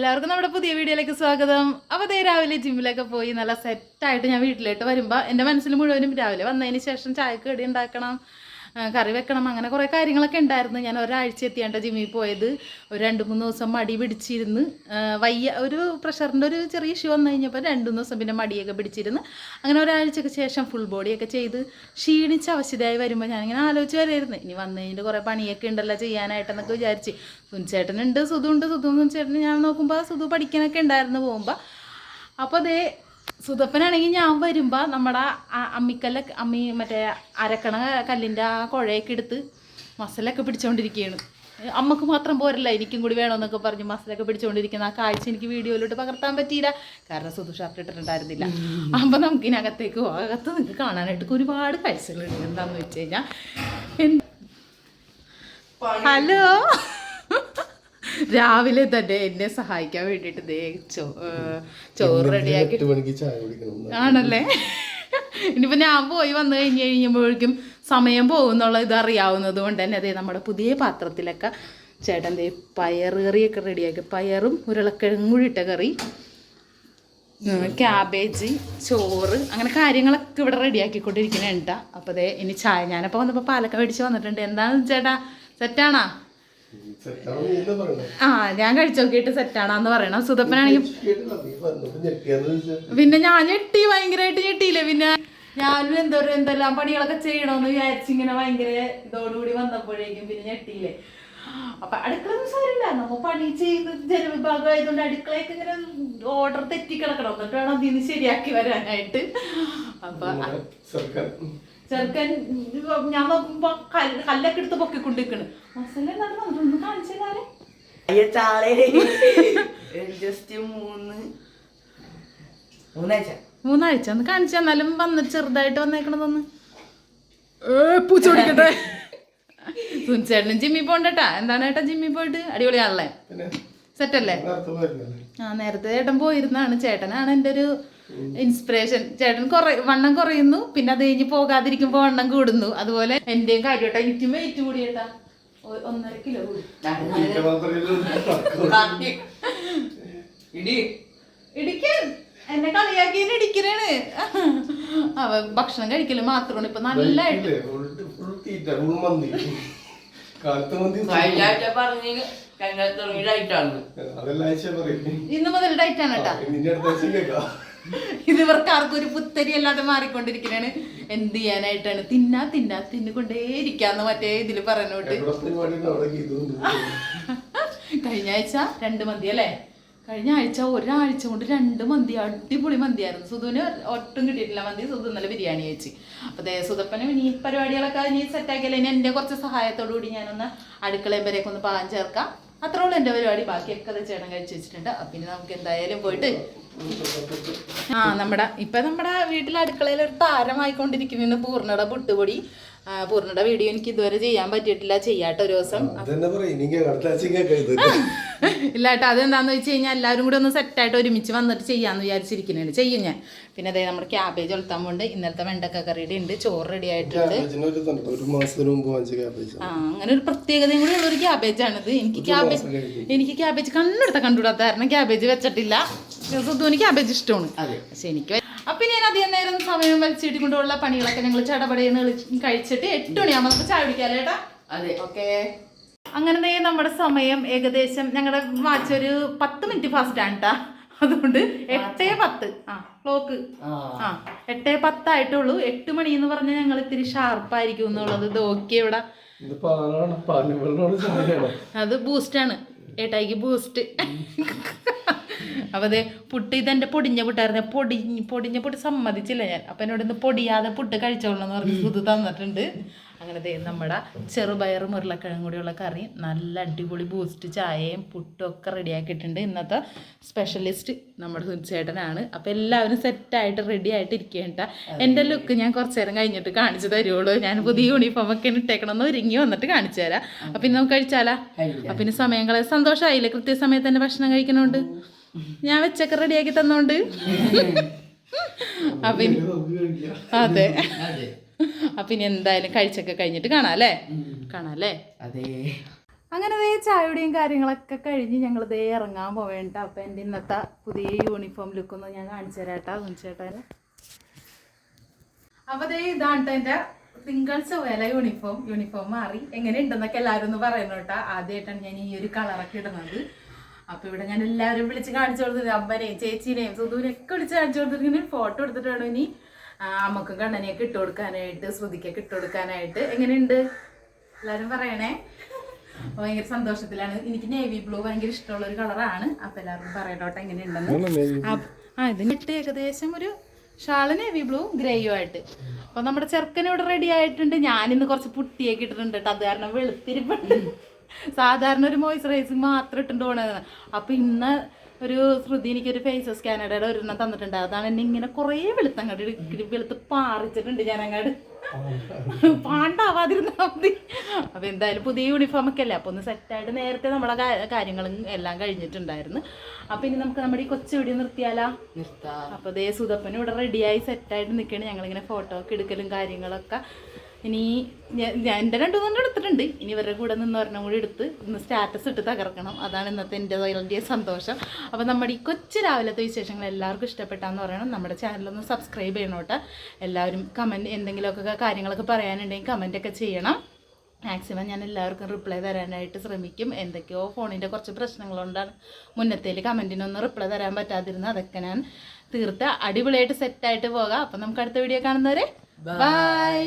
എല്ലാവർക്കും നമ്മുടെ പുതിയ വീഡിയോയിലേക്ക് സ്വാഗതം. അപ്പോൾ അതേ രാവിലെ ജിമ്മിലൊക്കെ പോയി നല്ല സെറ്റായിട്ട് ഞാൻ വീട്ടിലോട്ട് വരുമ്പോൾ എന്റെ മനസ്സിൽ മുഴുവനും രാവിലെ വന്നതിന് ശേഷം ചായക്ക് ഉണ്ടാക്കണം. കറി വെക്കണം അങ്ങനെ കുറേ കാര്യങ്ങളൊക്കെ ഉണ്ടായിരുന്നു. ഞാൻ ഒരാഴ്ച എത്തിയാണ്ട് ജിമ്മിൽ പോയത്. ഒരു രണ്ട് മൂന്ന് ദിവസം മടി പിടിച്ചിരുന്ന് വയ്യ ഒരു പ്രഷറിന്റെ ഒരു ചെറിയ ഇഷ്യൂ വന്നു കഴിഞ്ഞപ്പോൾ രണ്ട് മൂന്ന് ദിവസം പിന്നെ മടിയൊക്കെ പിടിച്ചിരുന്ന് അങ്ങനെ ഒരാഴ്ചക്ക് ശേഷം ഫുൾ ബോഡിയൊക്കെ ചെയ്ത് ക്ഷീണിച്ച് അവശ്യതയായി വരുമ്പോൾ ഞാനിങ്ങനെ ആലോചിച്ച് വരായിരുന്നു. ഇനി വന്നു കഴിഞ്ഞിട്ട് കുറേ പണിയൊക്കെ ഉണ്ടല്ലോ ചെയ്യാനായിട്ടെന്നൊക്കെ വിചാരിച്ച്. കുഞ്ചേട്ടനുണ്ട് സുധുണ്ട് സുധു കുഞ്ചേട്ടന് ഞാൻ നോക്കുമ്പോൾ സുധു പഠിക്കാനൊക്കെ ഉണ്ടായിരുന്നു പോകുമ്പോൾ അപ്പോൾ അതേ സുധപ്പനാണെങ്കിൽ ഞാൻ വരുമ്പോൾ നമ്മുടെ അമ്മിക്കല്ല അമ്മി മറ്റേ അരക്കണ കല്ലിന്റെ ആ കുഴയൊക്കെ എടുത്ത് മസലൊക്കെ പിടിച്ചുകൊണ്ടിരിക്കുകയാണ് അമ്മയ്ക്ക് മാത്രം പോരല്ല എനിക്കും കൂടി വേണമെന്നൊക്കെ പറഞ്ഞ് മസലൊക്കെ പിടിച്ചുകൊണ്ടിരിക്കുന്ന ആ കാഴ്ച എനിക്ക് വീഡിയോയിലോട്ട് പകർത്താൻ പറ്റിയില്ല. കാരണം സുധു ഷർട്ട് ഇട്ടിട്ടുണ്ടായിരുന്നില്ല. അപ്പം നമുക്ക് ഇനി അകത്തേക്ക് പോകാം അകത്ത് നിങ്ങൾക്ക് കാണാനായിട്ട് ഒരുപാട് കാഴ്ചകളുണ്ട് എന്താണെന്ന് വെച്ച് കഴിഞ്ഞാൽ ഹലോ? രാവിലെ തന്നെ എന്നെ സഹായിക്കാൻ വേണ്ടിട്ട് ദേ ചോ ചോറ് റെഡിയാക്കി ആണല്ലേ? ഇനിയിപ്പോൾ ഞാൻ പോയി വന്നു കഴിഞ്ഞു കഴിയുമ്പോഴേക്കും സമയം പോകുന്നുള്ള ഇത് അറിയാവുന്നത് കൊണ്ട് തന്നെ അതേ നമ്മുടെ പുതിയ പാത്രത്തിലൊക്കെ ചേട്ടൻ ദേ പയർ കറിയൊക്കെ റെഡിയാക്കി. പയറും ഉരുളക്കിഴങ്ങും കൂടി ഇട്ട കറി ക്യാബേജ് ചോറ് അങ്ങനെ കാര്യങ്ങളൊക്കെ ഇവിടെ റെഡിയാക്കിക്കൊണ്ടിരിക്കുന്നുണ്ട് അപ്പോൾ അതെ ഇനി ചായ ഞാനപ്പോൾ വന്നപ്പോൾ പാലൊക്കെ മേടിച്ച് വന്നിട്ടുണ്ട്. എന്താണ് ചേട്ടാ? സെറ്റാണാ? ആ ഞാൻ കഴിച്ചു നോക്കിയിട്ട് സെറ്റാണെന്ന് പറയണം. സുതപ്പനാണെങ്കിൽ പിന്നെ ഞാൻ ഞെട്ടി ഭയങ്കരമായിട്ട് ഞെട്ടിയില്ലേ? പിന്നെ ഞാനും എന്തോരം എന്തെല്ലാം പണികളൊക്കെ ചെയ്യണമെന്ന് വിചാരിച്ചിങ്ങനെ ഭയങ്കര ഇതോടുകൂടി വന്നപ്പോഴേക്കും പിന്നെ ഞെട്ടിയില്ലേ. അപ്പൊ അടുക്കള സാരില്ല നമ്മ പണി ചെയ്ത് ജനവിഭാഗം ആയതുകൊണ്ട് അടുക്കളയൊക്കെ ഇങ്ങനെ ഓർഡർ തെറ്റിക്കിടക്കണം. എന്നിട്ട് വേണം അതിന് ശരിയാക്കി വരാനായിട്ട്. അപ്പൊ ചെറുക്കൻ ഞാൻ നോക്കുമ്പോ കല്ല് കല്ലൊക്കെ എടുത്ത് പൊക്കിക്കൊണ്ടിരിക്കണ്. മസാല ഒന്ന് കാണിച്ചാലേ മൂന്നാഴ്ച. ഒന്ന് കാണിച്ചു തന്നാലും വന്ന് ചെറുതായിട്ട് വന്നേക്കണതൊന്ന്. പൂച്ച പിടിക്കട്ടെ. സുനിച്ചേട്ടനും ജിമ്മി പോണ്ടട്ടാ എന്താണ് ഏട്ടാ ജിമ്മി പോയിട്ട്? അടിപൊളിയാണല്ലേ? പിന്നെ സെറ്റല്ലേ? ആ നേരത്തെ ചേട്ടൻ പോയിരുന്നാണ്. ചേട്ടനാണ് എന്റെ ഒരു ഇൻസ്പിറേഷൻ ചേട്ടൻ കുറേ വണ്ണം കുറയുന്നു. പിന്നെ അത് കഴിഞ്ഞ് പോകാതിരിക്കുമ്പോൾ വണ്ണം കൂടുന്നു. അതുപോലെ എന്റെയും കാര്യമായിട്ടാ എനിക്കും വെയിറ്റ് കൂടിയേട്ടാ ഒ- ഒന്നര കിലോ കൂടി. ഇതൊക്കെ ഇടി. ഇടിക്കൻ. എന്നെ കളിയാക്കി ഇടിക്കണേണ് അവ ഭക്ഷണം കഴിക്കൽ മാത്രമാണ്. ഇപ്പൊ നല്ലതായിട്ട് കാലത്ത് മന്തി കഴിഞ്ഞ ആഴ്ച പറഞ്ഞ് കഴിഞ്ഞ തുടങ്ങിയിട്ടാണ് അതെല്ലാം ആഴ്ച പറയും ഇന്ന് മുതൽ ഡയറ്റ് ആണ് കേട്ടാ നിന്റെ അടുത്ത ആഴ്ച കേൾക്കാം ഇത് ഇവർക്ക് ആർക്കും ഒരു പുത്തരി അല്ലാതെ മാറിക്കൊണ്ടിരിക്കണേണ്. എന്ത് ചെയ്യാനായിട്ടാണ്? തിന്നാ തിന്നാ തിന്നുകൊണ്ടേ ഇരിക്കാന്ന് മറ്റേ ഇതിൽ പറഞ്ഞോട്ട് കഴിഞ്ഞ ആഴ്ച രണ്ട് മന്തി അല്ലേ? കഴിഞ്ഞ ആഴ്ച ഒരാഴ്ച കൊണ്ട് രണ്ട് മന്തി അടിപൊളി മന്തിയായിരുന്നു. സുധുവിന് ഒട്ടും കിട്ടിയിട്ടില്ല മന്തി സുധു ഇന്നലെ ബിരിയാണി കഴിച്ച്. അപ്പോൾ ദേ സുധപ്പനും ഇനി പരിപാടികളൊക്കെ ഇനി ആക്കിയല്ലേ ഇനി എന്റെ കുറച്ച് സഹായത്തോടു കൂടി ഞാനൊന്ന് അടുക്കളയും വരെയൊക്കെ ഒന്ന് പാകം ചേർക്കാം. അത്രേ ഉള്ളൂ എന്റെ പരിപാടി. ബാക്കിയൊക്കെ അത് ചേട്ടൻ കഴിച്ച് വെച്ചിട്ടുണ്ട്. അപ്പം ഇനി നമുക്ക് എന്തായാലും പോയിട്ട് ആ നമ്മുടെ ഇപ്പം നമ്മുടെ വീട്ടിലെ അടുക്കളയിൽ ഒരു താരമായിക്കൊണ്ടിരിക്കുന്നു. പൂർണയുടെ പുട്ടുപൊടി. പൂർണയുടെ വീഡിയോ എനിക്ക് ഇതുവരെ ചെയ്യാൻ പറ്റിയിട്ടില്ല. ചെയ്യാട്ടോ ഒരു ദിവസം. ഇല്ല കേട്ടോ അതെന്താന്ന് വെച്ച് കഴിഞ്ഞാൽ എല്ലാവരും കൂടി ഒന്ന് സെറ്റായിട്ട് ഒരുമിച്ച് വന്നിട്ട് ചെയ്യാന്ന് വിചാരിച്ചിരിക്കുന്നുണ്ട്. ചെയ്യും ഞാൻ. പിന്നെ അതായത് നമ്മുടെ ക്യാബേജ് ഒളുത്താൻ കൊണ്ട് ഇന്നലത്തെ വെണ്ടക്ക കറിയുടെ ഉണ്ട്. ചോറ് റെഡി ആയിട്ടുണ്ട്. ഒരു. ഒരു ആ അങ്ങനെ ഒരു പ്രത്യേകതയും കൂടി ഉള്ളൊരു ക്യാബേജ് ആണിത്. എനിക്ക് ക്യാബേജ് എനിക്ക് ക്യാബേജ് കണ്ണെടുത്ത കണ്ടുകൂടാത്ത കാരണം ക്യാബേജ് വെച്ചിട്ടില്ല. സുധുവിന് ക്യാബേജ് ഇഷ്ടമാണ്. അതെ. പക്ഷെ എനിക്ക് അപ്പൊ ഞാൻ അധികം നേരം സമയം വലിച്ചിട്ട് കൊണ്ടുള്ള പണികളൊക്കെ ഞങ്ങൾ ചടപടയെന്ന് കഴിച്ചിട്ട് എട്ട് മണിയാകുമ്പോൾ നമുക്ക് ചായ കുടിക്കാം ചേട്ടാ അതെ. ഓക്കെ. അങ്ങനെ നമ്മുടെ സമയം ഏകദേശം ഞങ്ങളുടെ വാച്ച് ഒരു പത്ത് മിനിറ്റ് ഫാസ്റ്റ് ആണ് കേട്ടാ അതുകൊണ്ട് എട്ടേ പത്ത്. ആ ക്ലോക്ക്. ആ. എട്ടേ പത്തായിട്ടുള്ളൂ. എട്ട് മണി എന്ന് പറഞ്ഞാൽ ഞങ്ങൾ ഇത്തിരി ഷാർപ്പായിരിക്കും എന്നുള്ളത് ഇത് ഓക്കെ ഇവിടെ. ഇത് പാലാണ് ആണ് ചായയാണ്. അത് ബൂസ്റ്റാണ് ഏട്ടായിക്ക് ബൂസ്റ്റ് അപ്പോൾ അത് പുട്ട് ഇതെന്റെ പൊടിഞ്ഞ പുട്ടായിരുന്നു. പൊടി പൊടിഞ്ഞ പുട്ട് സമ്മതിച്ചില്ല ഞാൻ. അപ്പം എന്നോട് ഇന്ന് പൊടിയാതെ പുട്ട് കഴിച്ചോളണം എന്ന് പറഞ്ഞ് ഇത് തന്നിട്ടുണ്ട്. അങ്ങനെ ദേ നമ്മുടെ ചെറുപയറും ഉരുളക്കിഴങ്ങും കൂടിയുള്ള കറി നല്ല അടിപൊളി ബൂസ്റ്റ് ചായയും പുട്ടും ഒക്കെ റെഡിയാക്കിയിട്ടുണ്ട് ഇന്നത്തെ സ്പെഷ്യലിസ്റ്റ് നമ്മുടെ സുനിച്ചേട്ടനാണ്. അപ്പോൾ എല്ലാവരും സെറ്റായിട്ട് റെഡി ആയിട്ട് ഇരിക്കേണ്ട എന്റെ ലുക്ക് ഞാൻ കുറച്ച് നേരം കഴിഞ്ഞിട്ട് കാണിച്ചു തരുള്ളൂ ഞാൻ പുതിയ യൂണിഫോം ഒക്കെ ഇട്ടേക്കണമെന്ന് ഒരുങ്ങി വന്നിട്ട് കാണിച്ചു തരാം. അപ്പം ഇന്ന് നമുക്ക് കഴിച്ചാലാ? അപ്പം ഇനി സമയം കളയാൻ സന്തോഷമായില്ലേ കൃത്യസമയത്ത് തന്നെ ഭക്ഷണം കഴിക്കണോണ്ട്? ഞാൻ വെച്ചൊക്കെ റെഡിയാക്കി തന്നോണ്ട്. അപ്പം അതെ. അപ്പൊ ഇനി എന്തായാലും കഴിച്ചൊക്കെ കഴിഞ്ഞിട്ട് കാണാം അല്ലേ കാണാം അല്ലേ അതെ. അങ്ങനെ ദേ ചായയുടെയും കാര്യങ്ങളൊക്കെ കഴിഞ്ഞ് ഞങ്ങൾ ദേ ഇറങ്ങാൻ പോവേണ്ട. അപ്പം എന്റെ ഇന്നത്തെ പുതിയ യൂണിഫോം ലുക്ക് ലുക്കൊന്ന് ഞാൻ കാണിച്ചു തരാട്ടാ ചേട്ടാ അപ്പൊ ദേ ഇതാണ് എന്റെ എന്റെ തിങ്കൾ ചൊവ്വല യൂണിഫോം യൂണിഫോം മാറി. എങ്ങനെ ഉണ്ടെന്നൊക്കെ എല്ലാവരും ഒന്ന് പറയുന്നു കേട്ടോ ആദ്യമായിട്ടാണ് ഞാൻ ഈ ഒരു കളറൊക്കെ ഇടുന്നത്. അപ്പൊ ഇവിടെ ഞാൻ എല്ലാവരും വിളിച്ച് കാണിച്ചു കൊടുത്തത് അമ്മനെയും ചേച്ചീനെയും സുധുവിനെയും ഒക്കെ വിളിച്ച് കാണിച്ചു കൊടുത്തിട്ട് ഫോട്ടോ എടുത്തിട്ട് വേണം ഇനി? അമ്മക്കും കണ്ണനെയൊക്കെ ഇട്ട് കൊടുക്കാനായിട്ട് ശ്രുതിക്കൊക്കെ ഇട്ട് കൊടുക്കാനായിട്ട്. എങ്ങനെയുണ്ട്? എല്ലാവരും പറയണേ? ഭയങ്കര സന്തോഷത്തിലാണ്. എനിക്ക് നേവി ബ്ലൂ ഭയങ്കര ഇഷ്ടമുള്ള ഒരു കളറാണ് അപ്പൊ എല്ലാവർക്കും പറയണോട്ടെ എങ്ങനെയുണ്ടെന്ന്. ആ ഇത് ഇട്ട് ഏകദേശം ഒരു ഷാൾ നേവി ബ്ലൂ ഗ്രേയും ആയിട്ട്. അപ്പൊ നമ്മുടെ ചെറുക്കൻ ഇവിടെ റെഡി ആയിട്ടുണ്ട്. ഞാനിന്ന് കുറച്ച് പുട്ടിയൊക്കെ ഇട്ടിട്ടുണ്ട് കേട്ടോ അത് കാരണം വെളുത്തിരിപ്പുണ്ട്. സാധാരണ ഒരു മോയ്സ്ചറൈസിങ് മാത്രം ഇട്ടുണ്ട് പോണത്. അപ്പൊ ഇന്ന് ഒരു ശ്രുതി എനിക്കൊരു ഫേസ് സ്കാനറുടെ ഒരെണ്ണം തന്നിട്ടുണ്ട്. അതാണ് എന്നെ ഇങ്ങനെ കുറേ വെളുത്തങ്ങോട്ട് ഇടുക്കി വെളുത്ത് പാറിച്ചിട്ടുണ്ട് ഞാൻ അങ്ങോട്ട് പാണ്ടാവാതിരുന്നാ മതി. അപ്പൊ എന്തായാലും പുതിയ യൂണിഫോം ഒക്കെ അല്ലേ? അപ്പൊ ഒന്ന് സെറ്റായിട്ട് നേരത്തെ നമ്മളെ കാര്യങ്ങളും എല്ലാം കഴിഞ്ഞിട്ടുണ്ടായിരുന്നു. അപ്പൊ ഇനി നമുക്ക് നമ്മുടെ ഈ കൊച്ചു ഇവിടെ നിർത്തിയാലാ? നിർത്താം. അപ്പോൾ ദേ സുതപ്പനും ഇവിടെ റെഡിയായി സെറ്റായിട്ട് നിൽക്കുകയാണ് ഞങ്ങളിങ്ങനെ ഫോട്ടോ ഒക്കെ എടുക്കലും കാര്യങ്ങളൊക്കെ. ഇനി എന്റെ രണ്ടു മൂന്നെണ്ണം എടുത്തിട്ടുണ്ട്. ഇനി ഇവരുടെ കൂടെ നിന്ന് ഒരെണ്ണം കൂടി എടുത്ത് ഇന്ന് സ്റ്റാറ്റസ് ഇട്ട് തകർക്കണം. അതാണ് ഇന്നത്തെ എന്റെ വലിയ സന്തോഷം. അപ്പോൾ നമ്മുടെ ഈ കൊച്ചു രാവിലത്തെ വിശേഷങ്ങൾ എല്ലാവർക്കും ഇഷ്ടപ്പെട്ടാന്ന് പറയണം. നമ്മുടെ ചാനലൊന്ന് സബ്സ്ക്രൈബ് ചെയ്യണം കേട്ടോ. എല്ലാവരും കമന്റ് എന്തെങ്കിലുമൊക്കെ കാര്യങ്ങളൊക്കെ പറയാനുണ്ടെങ്കിൽ കമന്റൊക്കെ ചെയ്യണം. മാക്സിമം ഞാൻ എല്ലാവർക്കും റിപ്ലൈ തരാനായിട്ട് ശ്രമിക്കും. എന്തൊക്കെയോ ഫോണിന്റെ കുറച്ച് പ്രശ്നങ്ങളുകൊണ്ടാണ് മുന്നത്തേൽ കമന്റിനൊന്നും റിപ്ലൈ തരാൻ പറ്റാതിരുന്നത് അതൊക്കെ ഞാൻ തീർത്ത് അടിപൊളിയായിട്ട് സെറ്റായിട്ട് പോകാം. അപ്പം നമുക്ക് അടുത്ത വീഡിയോ കാണുന്നവരെ ബൈ